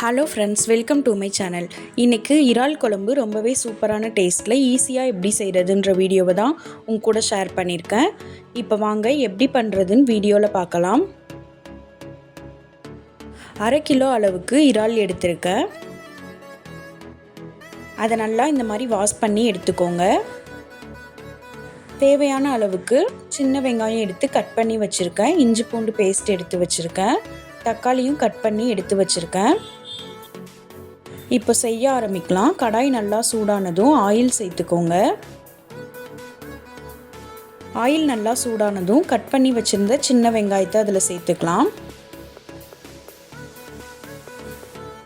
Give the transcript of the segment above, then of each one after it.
Hello friends welcome to my channel இன்றைக்கு இறால் குழம்பு ரொம்பவே சூப்பரான டேஸ்ட்டில் ஈஸியாக எப்படி செய்கிறதுன்ற வீடியோவை தான் உங்க கூட ஷேர் பண்ணியிருக்கேன் இப்போ வாங்க எப்படி பண்ணுறதுன்னு வீடியோவில் பார்க்கலாம். அரை கிலோ அளவுக்கு இறால் எடுத்திருக்கேன். அதை நல்லா இந்த மாதிரி வாஷ் பண்ணி எடுத்துக்கோங்க. தேவையான அளவுக்கு சின்ன வெங்காயம் எடுத்து கட் பண்ணி வச்சுருக்கேன். இஞ்சி பூண்டு பேஸ்ட் எடுத்து வச்சுருக்கேன். தக்காளியும் கட் பண்ணி எடுத்து வச்சுருக்கேன். இப்போ செய்ய ஆரம்பிக்கலாம். கடாய் நல்லா சூடானதும் ஆயில் சேர்த்துக்கோங்க. ஆயில் நல்லா சூடானதும் கட் பண்ணி வச்சுருந்த சின்ன வெங்காயத்தை அதில் சேர்த்துக்கலாம்.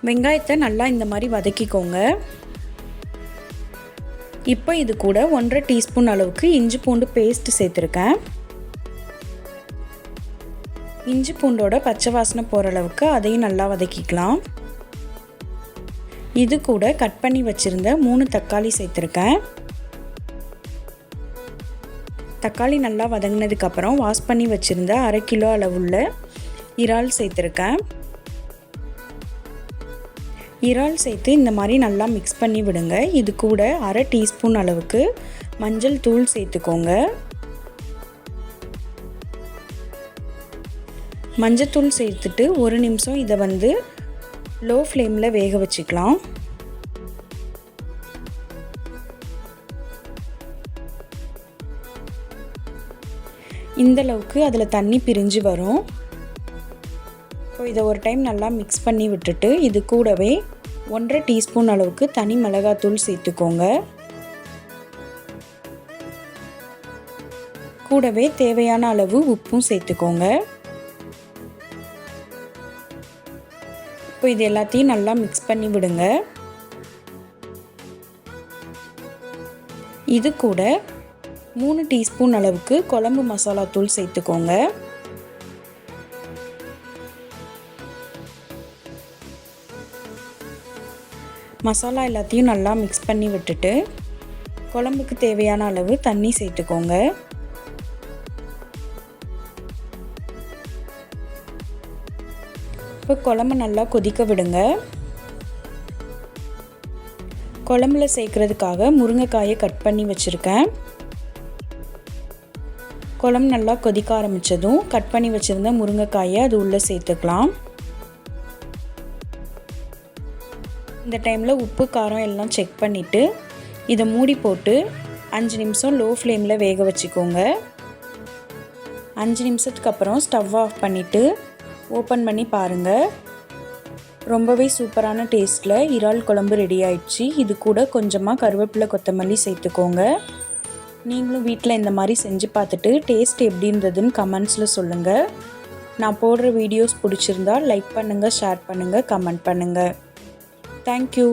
வெங்காயத்தை நல்லா இந்த மாதிரி வதக்கிக்கோங்க. இப்போ இது கூட ஒன்றரை டீஸ்பூன் அளவுக்கு இஞ்சி பூண்டு பேஸ்ட் சேர்த்துருக்கேன். இஞ்சி பூண்டோட பச்சை வாசனை போகிற அளவுக்கு அதையும் நல்லா வதக்கிக்கலாம். இது கூட கட் பண்ணி வச்சுருந்த மூணு தக்காளி சேர்த்துருக்கேன். தக்காளி நல்லா வதங்கினதுக்கப்புறம் வாஷ் பண்ணி வச்சுருந்த அரை கிலோ அளவுள்ள இறால் சேர்த்துருக்கேன். இறால் சேர்த்து இந்த மாதிரி நல்லா மிக்ஸ் பண்ணி விடுங்க. இது கூட அரை டீஸ்பூன் அளவுக்கு மஞ்சள் தூள் சேர்த்துக்கோங்க. மஞ்சத்தூள் சேர்த்துட்டு ஒரு நிமிஷம் இதை வந்து லோ ஃப்ளேமில் வேக வச்சுக்கலாம். இந்த அளவுக்கு அதில் தண்ணி பிரிஞ்சு வரும். இப்போ இதை ஒரு டைம் நல்லா மிக்ஸ் பண்ணி விட்டுட்டு இது கூடவே ஒன்றரை டீஸ்பூன் அளவுக்கு தனி மிளகாத்தூள் சேர்த்துக்கோங்க. கூடவே தேவையான அளவு உப்பும் சேர்த்துக்கோங்க. இப்போ இது எல்லாத்தையும் நல்லா மிக்ஸ் பண்ணி விடுங்க. இது கூட மூணு டீஸ்பூன் அளவுக்கு குழம்பு மசாலா தூள் சேர்த்துக்கோங்க. மசாலா எல்லாத்தையும் நல்லா மிக்ஸ் பண்ணி விட்டுட்டு குழம்புக்கு தேவையான அளவு தண்ணி சேர்த்துக்கோங்க. இப்போ குழம்பு நல்லா கொதிக்க விடுங்க. குழம்புல சேர்க்குறதுக்காக முருங்கைக்காயை கட் பண்ணி வச்சுருக்கேன். குழம்பு நல்லா கொதிக்க ஆரம்பித்ததும் கட் பண்ணி வச்சுருந்த முருங்கைக்காயை அது உள்ளே சேர்த்துக்கலாம். இந்த டைமில் உப்பு காரம் எல்லாம் செக் பண்ணிவிட்டு இதை மூடி போட்டு அஞ்சு நிமிஷம் லோ ஃப்ளேமில் வேக வச்சுக்கோங்க. அஞ்சு நிமிஷத்துக்கு அப்புறம் ஸ்டவ் ஆஃப் பண்ணிவிட்டு ஓப்பன் பண்ணி பாருங்கள் ரொம்பவே சூப்பரான டேஸ்ட்டில் இறால் குழம்பு ரெடி ஆயிடுச்சு. இது கூட கொஞ்சமாக கருவேப்பிலை கொத்தமல்லி சேர்த்துக்கோங்க. நீங்களும் வீட்டில் இந்த மாதிரி செஞ்சு பார்த்துட்டு டேஸ்ட் எப்படின்றதுன்னு கமெண்ட்ஸில் சொல்லுங்கள் நான் போடுற வீடியோஸ் பிடிச்சிருந்தா லைக் பண்ணுங்கள் ஷேர் பண்ணுங்கள் கமெண்ட் பண்ணுங்கள் தேங்க்யூ